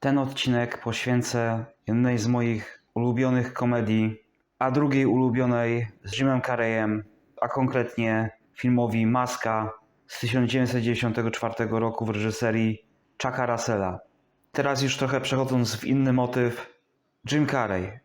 Ten odcinek poświęcę jednej z moich ulubionych komedii, a drugiej ulubionej z Jimem Carreyem, a konkretnie filmowi Maska z 1994 roku w reżyserii Chucka Russella. Teraz już trochę przechodząc w inny motyw, Jim Carrey.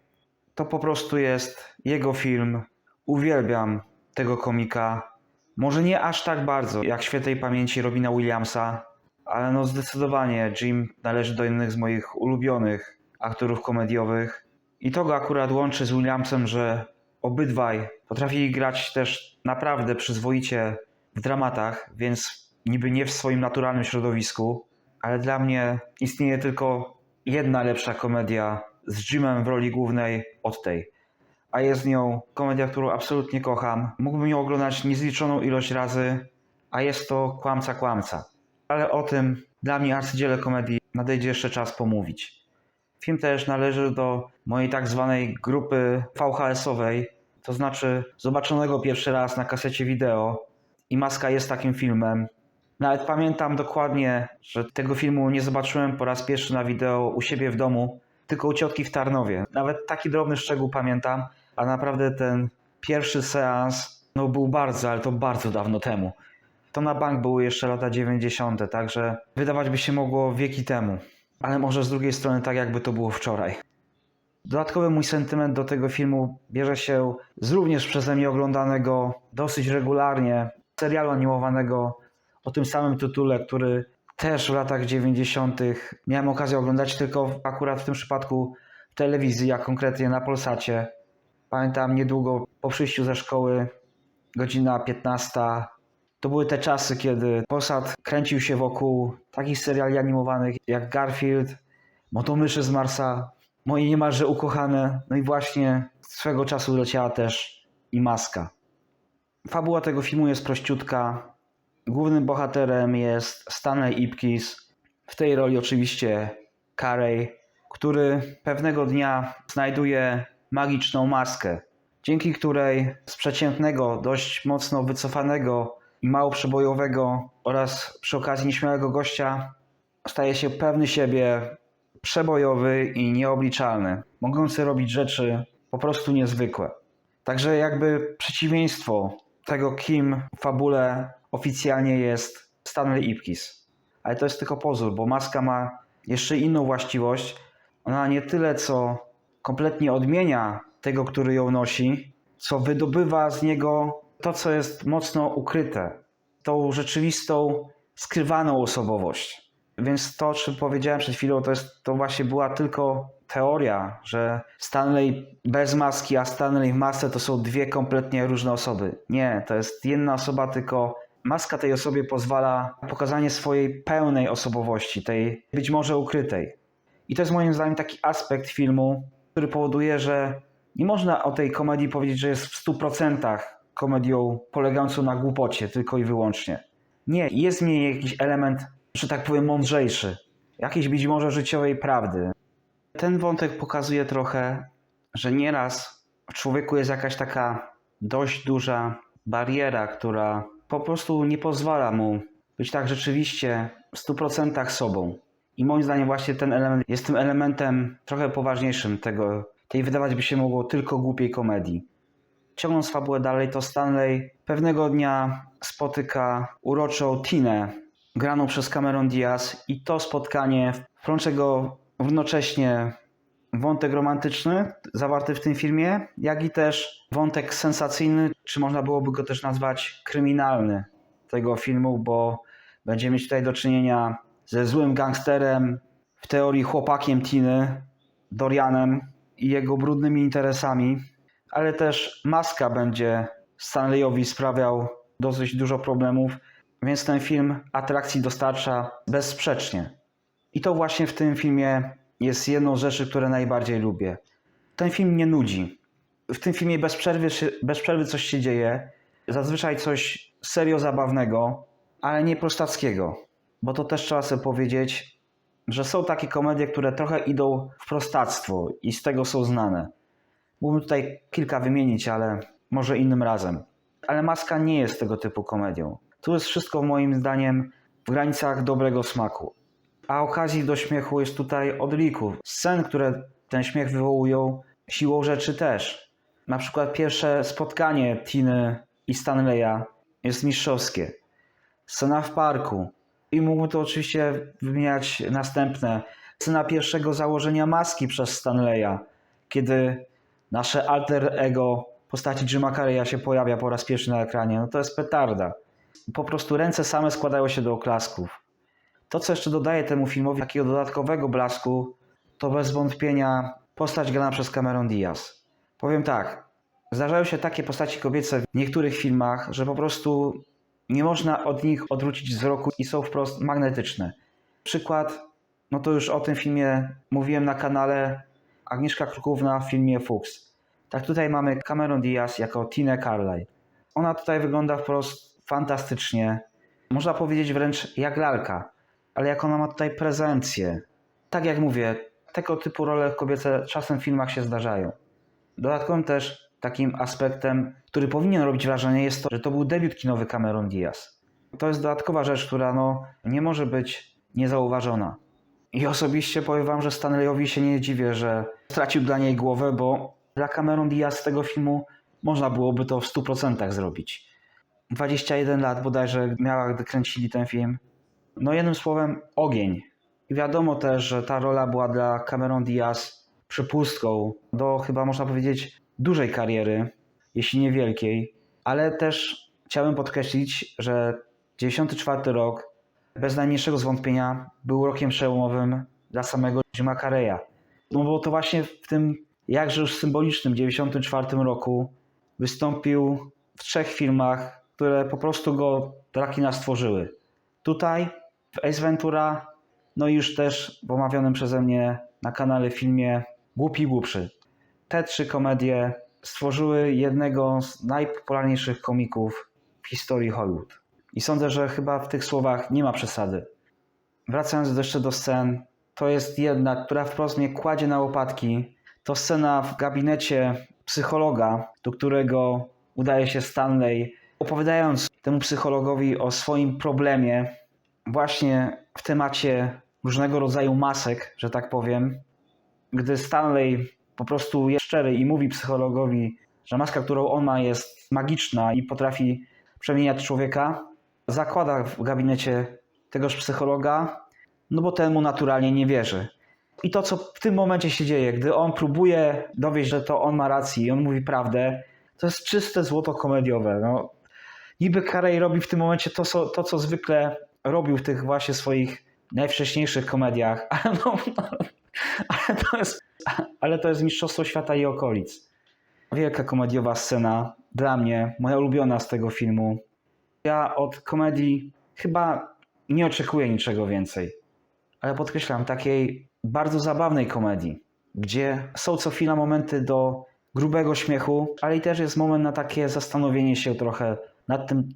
To po prostu jest jego film. Uwielbiam tego komika. Może nie aż tak bardzo jak świętej pamięci Robina Williamsa, ale no zdecydowanie Jim należy do jednych z moich ulubionych aktorów komediowych. I to go akurat łączy z Williamsem, że obydwaj potrafili grać też naprawdę przyzwoicie w dramatach, więc niby nie w swoim naturalnym środowisku, ale dla mnie istnieje tylko jedna lepsza komedia z Jimem w roli głównej od tej. A jest nią komedia, którą absolutnie kocham. Mógłbym ją oglądać niezliczoną ilość razy, a jest to Kłamca Kłamca. Ale o tym dla mnie arcydziele komedii nadejdzie jeszcze czas pomówić. Film też należy do mojej tak zwanej grupy VHS-owej, to znaczy zobaczonego pierwszy raz na kasecie wideo i Maska jest takim filmem. Nawet pamiętam dokładnie, że tego filmu nie zobaczyłem po raz pierwszy na wideo u siebie w domu, tylko u ciotki w Tarnowie. Nawet taki drobny szczegół pamiętam, a naprawdę ten pierwszy seans no, był bardzo, ale to bardzo dawno temu. To na bank były jeszcze lata 90., także wydawać by się mogło wieki temu. Ale może z drugiej strony tak, jakby to było wczoraj. Dodatkowy mój sentyment do tego filmu bierze się z również przeze mnie oglądanego dosyć regularnie serialu animowanego o tym samym tytule, który też w latach 90. miałem okazję oglądać tylko akurat w tym przypadku w telewizji, a konkretnie na Polsacie. Pamiętam niedługo po przyjściu ze szkoły, godzina 15. To były te czasy, kiedy Polsat kręcił się wokół takich seriali animowanych jak Garfield, Motomyszy z Marsa, moje niemalże ukochane, no i właśnie swego czasu leciała też i Maska. Fabuła tego filmu jest prościutka. Głównym bohaterem jest Stanley Ipkiss. W tej roli oczywiście Carey, który pewnego dnia znajduje magiczną maskę, dzięki której z przeciętnego, dość mocno wycofanego mało przebojowego oraz przy okazji nieśmiałego gościa staje się pewny siebie, przebojowy i nieobliczalny, mogący robić rzeczy po prostu niezwykłe. Także jakby przeciwieństwo tego, kim w fabule oficjalnie jest Stanley Ipkiss. Ale to jest tylko pozór, bo maska ma jeszcze inną właściwość. Ona nie tyle co kompletnie odmienia tego, który ją nosi, co wydobywa z niego to, co jest mocno ukryte. Tą rzeczywistą, skrywaną osobowość. Więc to, o czym powiedziałem przed chwilą, to, jest, to właśnie była tylko teoria, że Stanley bez maski, a Stanley w masce to są dwie kompletnie różne osoby. Nie, to jest jedna osoba, tylko maska tej osobie pozwala na pokazanie swojej pełnej osobowości, tej być może ukrytej. I to jest moim zdaniem taki aspekt filmu, który powoduje, że nie można o tej komedii powiedzieć, że jest w 100% komedią polegającą na głupocie tylko i wyłącznie. Nie, jest w niej jakiś element, że tak powiem, mądrzejszy, jakiejś być może życiowej prawdy. Ten wątek pokazuje trochę, że nieraz w człowieku jest jakaś taka dość duża bariera, która po prostu nie pozwala mu być tak rzeczywiście w 100% sobą. I moim zdaniem właśnie ten element jest tym elementem trochę poważniejszym tego, tej wydawać by się mogło tylko głupiej komedii. Ciągnąc fabułę dalej, to Stanley pewnego dnia spotyka uroczą Tinę, graną przez Cameron Diaz i to spotkanie wplącze go równocześnie wątek romantyczny zawarty w tym filmie, jak i też wątek sensacyjny, czy można byłoby go też nazwać kryminalny tego filmu, bo będziemy mieć tutaj do czynienia ze złym gangsterem, w teorii chłopakiem Tiny, Dorianem i jego brudnymi interesami, ale też Maska będzie Stanleyowi sprawiał dosyć dużo problemów, więc ten film atrakcji dostarcza bezsprzecznie. I to właśnie w tym filmie jest jedną z rzeczy, które najbardziej lubię. Ten film nie nudzi. W tym filmie bez przerwy, bez przerwy coś się dzieje. Zazwyczaj coś serio zabawnego, ale nie prostackiego. Bo to też trzeba sobie powiedzieć, że są takie komedie, które trochę idą w prostactwo i z tego są znane. Mógłbym tutaj kilka wymienić, ale może innym razem. Ale Maska nie jest tego typu komedią. Tu jest wszystko moim zdaniem w granicach dobrego smaku. a okazji do śmiechu jest tutaj od liku. Scen, które ten śmiech wywołują, siłą rzeczy też. Na przykład pierwsze spotkanie Tiny i Stanleya jest mistrzowskie. Scena w parku. I mógłbym to oczywiście wymieniać następne. Scena pierwszego założenia maski przez Stanleya, kiedy nasze alter ego postaci Jima Carreya się pojawia po raz pierwszy na ekranie. No to jest petarda. Po prostu ręce same składają się do oklasków. To, co jeszcze dodaje temu filmowi takiego dodatkowego blasku, to bez wątpienia postać grana przez Cameron Diaz. Powiem tak, zdarzają się takie postaci kobiece w niektórych filmach, że po prostu nie można od nich odwrócić wzroku i są wprost magnetyczne. Przykład, no to już o tym filmie mówiłem na kanale Agnieszka Krukówna w filmie Fuchs. Tak tutaj mamy Cameron Diaz jako Tina Carlyle. Ona tutaj wygląda wprost fantastycznie. Można powiedzieć wręcz jak lalka, ale jak ona ma tutaj prezencję. Tak jak mówię, tego typu role kobiece czasem w filmach się zdarzają. Dodatkowym też takim aspektem, który powinien robić wrażenie, jest to, że to był debiut kinowy Cameron Diaz. To jest dodatkowa rzecz, która no, nie może być niezauważona. I osobiście powiem wam, że Stanleyowi się nie dziwię, że stracił dla niej głowę, bo dla Cameron Diaz z tego filmu można byłoby to w 100% zrobić. 21 lat bodajże miała, gdy kręcili ten film. No jednym słowem, ogień. I wiadomo też, że ta rola była dla Cameron Diaz przypustką do chyba można powiedzieć dużej kariery, jeśli nie wielkiej, ale też chciałem podkreślić, że 94 rok bez najmniejszego zwątpienia był rokiem przełomowym dla samego Jima Carreya. No bo to właśnie w tym jakże już symbolicznym 94 roku wystąpił w trzech filmach, które po prostu go dla kina stworzyły. Tutaj w Ace Ventura, no i już też w omawianym przeze mnie na kanale filmie Głupi Głupszy. Te trzy komedie stworzyły jednego z najpopularniejszych komików w historii Hollywood. I sądzę, że chyba w tych słowach nie ma przesady. Wracając jeszcze do scen, to jest jedna, która wprost mnie kładzie na łopatki. To scena w gabinecie psychologa, do którego udaje się Stanley, opowiadając temu psychologowi o swoim problemie, właśnie w temacie różnego rodzaju masek, że tak powiem. Gdy Stanley po prostu jest szczery i mówi psychologowi, że maska, którą on ma, jest magiczna i potrafi przemieniać człowieka, zakłada w gabinecie tegoż psychologa, no bo ten mu naturalnie nie wierzy. I to, co w tym momencie się dzieje, gdy on próbuje dowieść, że to on ma rację i on mówi prawdę, to jest czyste złoto komediowe. No, niby Carey robi w tym momencie to co, to, co zwykle robił w tych właśnie swoich najwcześniejszych komediach, ale, no, ale, to jest, ale to jest Mistrzostwo Świata i okolic. Wielka komediowa scena, dla mnie, moja ulubiona z tego filmu. Ja od komedii chyba nie oczekuję niczego więcej, ale podkreślam, takiej bardzo zabawnej komedii, gdzie są co chwila momenty do grubego śmiechu, ale i też jest moment na takie zastanowienie się trochę nad tym,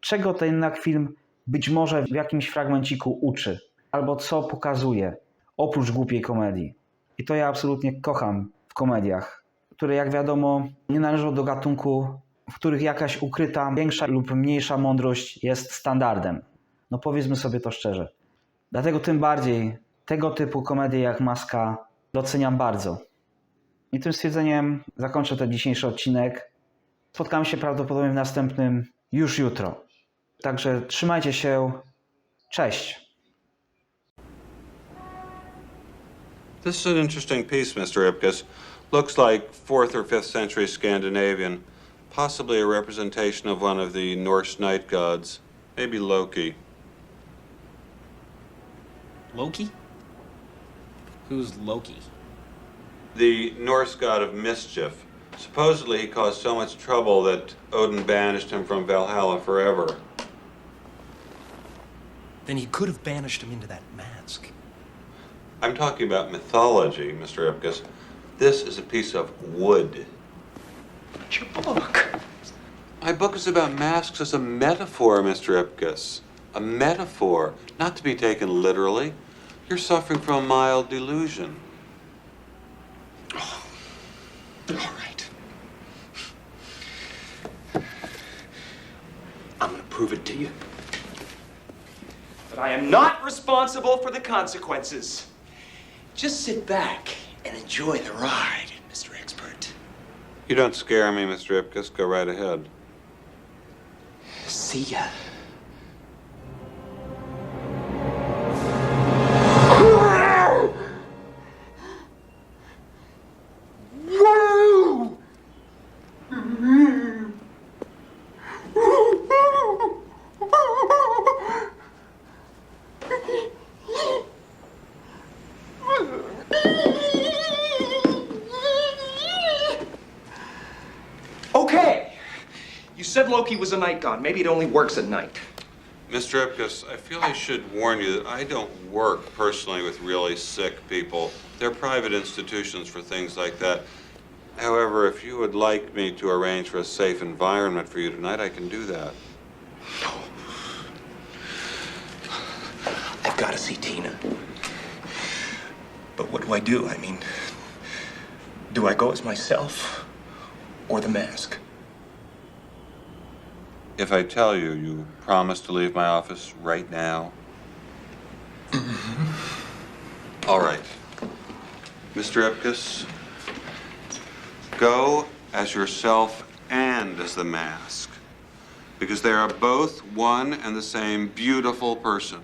czego ten jednak film być może w jakimś fragmenciku uczy, albo co pokazuje, oprócz głupiej komedii. I to ja absolutnie kocham w komediach, które jak wiadomo nie należą do gatunku, w których jakaś ukryta większa lub mniejsza mądrość jest standardem. No powiedzmy sobie to szczerze. Dlatego tym bardziej tego typu komedie jak Maska doceniam bardzo. I tym stwierdzeniem zakończę ten dzisiejszy odcinek. Spotkamy się prawdopodobnie w następnym już jutro. Także trzymajcie się. Cześć. This is an interesting piece, Mr. Ipkiss. Looks like 4th or 5th century Scandinavian, possibly a representation of one of the Norse night gods, maybe Loki. Loki? Who's Loki? The Norse god of mischief. Supposedly, he caused so much trouble that Odin banished him from Valhalla forever. Then he could have banished him into that mask. I'm talking about mythology, Mr. Ipkiss. This is a piece of wood. But your book. My book is about masks as a metaphor, Mr. Ipkiss. A metaphor, not to be taken literally. You're suffering from a mild delusion. Oh, all right. I'm gonna prove it to you. That I am not responsible for the consequences. Just sit back and enjoy the ride. You don't scare me, Mr. Ipkiss. Go right ahead. See ya. Loki was a night god. Maybe it only works at night. Mr. Ipkiss, I feel I should warn you that I don't work personally with really sick people. They're private institutions for things like that. However, if you would like me to arrange for a safe environment for you tonight, I can do that. No. I've got to see Tina. But what do I do? I mean, do I go as myself or the mask? If I tell you, you promise to leave my office right now? Mm-hmm. All right. Mr. Ipkiss, go as yourself and as the mask. Because they are both one and the same beautiful person.